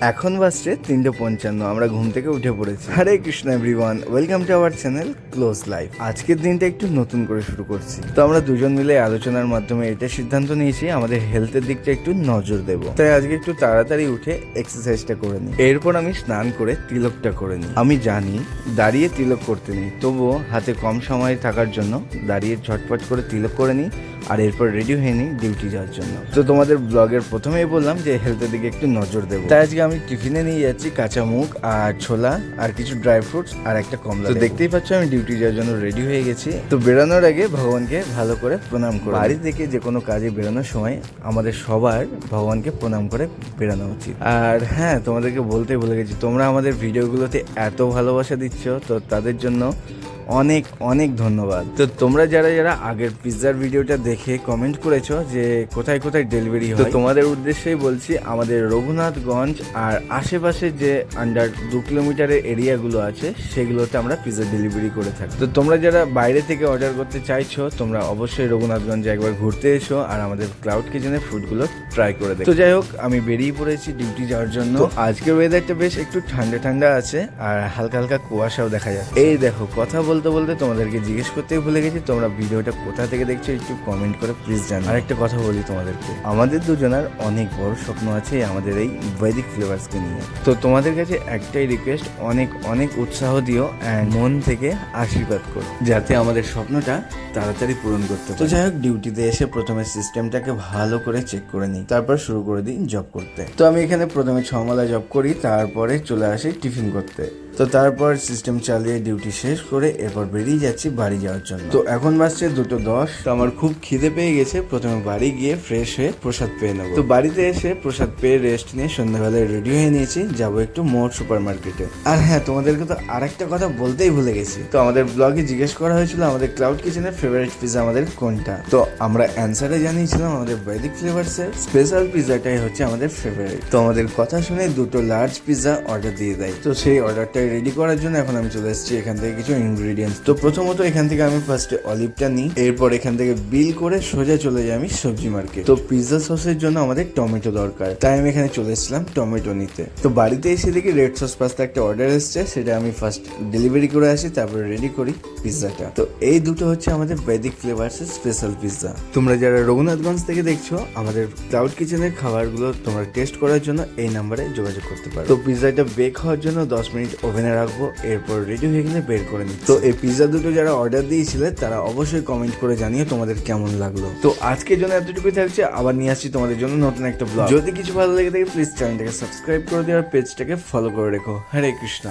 এখন বাজছে তিনটে পঞ্চান্ন, আমরা ঘুম থেকে উঠে পড়েছি। Hare Krishna everyone welcome to our channel close life আজকের দিনটা একটু নতুন করে শুরু করছি। তো আমরা দুজন মিলে আলোচনার মাধ্যমে এটা সিদ্ধান্ত নিয়েছি, আমাদের হেলথের দিকটা একটু নজর দেব। তাই আজকে একটু তাড়াতাড়ি উঠে এক্সারসাইজটা করে নিই। এরপর আমি স্নান করে তিলকটা করে নিই। আমি জানি দাঁড়িয়ে তিলক করতে নেই, তবুও হাতে কম সময় থাকার জন্য দাঁড়িয়ে ঝটপট করে তিলক করে নিই, আর এরপর রেডি হয়ে নিই ডিউটি যাওয়ার জন্য। তো তোমাদের ব্লগের প্রথমেই বললাম যে হেলথের দিকে একটু নজর দেবো। তাই আজকে আমি টিফিনে নিয়ে যাচ্ছি কাঁচা মুগ আর ছোলা আর কিছু ড্রাই ফ্রুটস আর একটা কমলা তো দেখতেই পাচ্ছ আমি ডিউটি যাওয়ার জন্য রেডি হয়ে গেছি। তো বেরোনোর আগে ভগবানকে ভালো করে প্রণাম করে। বাড়ি থেকে যে কোনো কাজে বেরোনোর সময় আমাদের সবার ভগবানকে প্রণাম করে বেরোনো উচিত। আর হ্যাঁ তোমাদেরকে বলতে ভুলে গেছি তোমরা আমাদের ভিডিওগুলোতে এত ভালোবাসা দিচ্ছ তো তাদের জন্য অনেক অনেক ধন্যবাদ। তো তোমরা যারা যারা আগের পিৎজার ভিডিওটা দেখে কমেন্ট করেছ যে কোথায় কোথায় ডেলিভারি হয় তো তোমাদের উদ্দেশ্যেই বলছি আমাদের রঘুনাথগঞ্জ আর আশেপাশে যে আন্ডার দু কিলোমিটারের এরিয়াগুলো আছে সেগুলোতে আমরা পিৎজা ডেলিভারি করে থাকি। তো তোমরা যারা বাইরে থেকে অর্ডার করতে চাইছো তোমরা অবশ্যই রঘুনাথগঞ্জে একবার ঘুরতে এসো আর আমাদের ক্লাউড কিচেনের ফুডগুলো ট্রাই করে দেখো। তো যাই হোক আমি বেরিয়ে পড়েছি ডিউটি যাওয়ার জন্য। আজকের ওয়েদারটা বেশ একটু ঠান্ডা ঠান্ডা আছে আর হালকা হালকা কুয়াশাও দেখা যাচ্ছে। এই দেখো কথা বলতে বলতে তোমাদেরকে জিজ্ঞেস করতেই ভুলে গেছি, তোমরা ভিডিওটা কোথা থেকে দেখছ একটু কমেন্ট করে প্লিজ জানো আরেকটা কথা বলি তোমাদেরকে, আমাদের দুজনের অনেক বড় স্বপ্ন আছে আমাদের এই বৈদিক ফ্লেভার্সকে নিয়ে। তো তোমাদের কাছে একটাই রিকোয়েস্ট অনেক অনেক উৎসাহ দিও অ্যান্ড মন থেকে আশীর্বাদ করো, যাতে আমাদের স্বপ্নটা তাড়াতাড়ি পূরণ করতে। তো যাই হোক, ডিউটিতে এসে প্রথমে সিস্টেমটাকে ভালো করে চেক করে নিই, তারপর শুরু করে দিই জব করতে। তো আমি এখানে প্রথমে ছমালা জব করি, তারপরে চলে আসি টিফিন করতে। তো তারপর সিস্টেম চালিয়ে ডিউটি শেষ করে এরপর বেরিয়ে যাচ্ছি বাড়ি যাওয়ার জন্য। তো এখন বাজছে দুটো দশ। তো আমার খুব খিদে পেয়ে গেছে। প্রথমে বাড়ি গিয়ে ফ্রেশ হয়ে প্রসাদ পেয়ে নেব। তো বাড়িতে এসে প্রসাদ পেয়ে রেস্ট নিয়ে সন্ধ্যাবেলায় রেডি হয়ে নিয়েছি। যাব একটু মোট সুপার মার্কেটে আর হ্যাঁ তোমাদেরকে তো আরেকটা কথা বলতেই ভুলে গেছি। তো আমাদের ব্লগে জিজ্ঞেস করা হয়েছিল আমাদের ক্লাউড কিচেনের ফেভারিট পিজা আমাদের কোনটা? তো আমরা অ্যান্সারে জানিয়েছিলাম আমাদের বৈদিক ফ্লেভার্সের স্পেশাল পিজাটাই হচ্ছে আমাদের ফেভারিট তো আমাদের কথা শুনে দুটো লার্জ পিজা অর্ডার দিয়ে দেয়। তো সেই অর্ডারটা রেডি করার জন্য এখন আমি চলে এসেছি। এখান থেকে কিছু ইনগ্রিডিয়েন্টস তো প্রথমত এখান থেকে আমি ফার্স্টে অলিভটা নিই, এরপর এখান থেকে বিল করে সোজা চলে যাই আমি সবজি মার্কেট তো পিৎজা সসের জন্য আমাদের টমেটো দরকার, তাই আমি এখানে চলে এসেছিলাম টমেটো নিতে। তো বাড়িতে এসে দেখি রেড সস পাস্তা একটা অর্ডার এসছে, সেটা আমি ফার্স্ট ডেলিভারি করে আসি, তারপরে রেডি করি পিৎজাটা তো এই দুটো হচ্ছে আমাদের বৈদিক ফ্লেভার্সের স্পেশাল পিৎজা তোমরা যারা রঘুনাথগঞ্জ থেকে দেখছ, আমাদের ক্লাউড কিচেনের খাবারগুলো তোমরা টেস্ট করার জন্য এই নাম্বারে যোগাযোগ করতে পারো। তো পিৎজাটা বেক হওয়ার জন্য দশ মিনিট ওভেনে রাখব, এরপর রেডি হয়ে গেলে বের করে নিই তো এই পিৎজা দুটো যারা অর্ডার দিয়েছিলেন তারা অবশ্যই কমেন্ট করে জানিয়ে তোমাদের কেমন লাগল। তো আজকের জন্য এতটুকুই থাকছে আবার নিয়ে আসছি তোমাদের জন্য নতুন একটা ব্লগ যদি কিছু ভালো লেগে থাকে প্লিজ চ্যানেলটাকে সাবস্ক্রাইব করে দিও আর পেজটাকে ফলো করে রেখো। হরে কৃষ্ণ।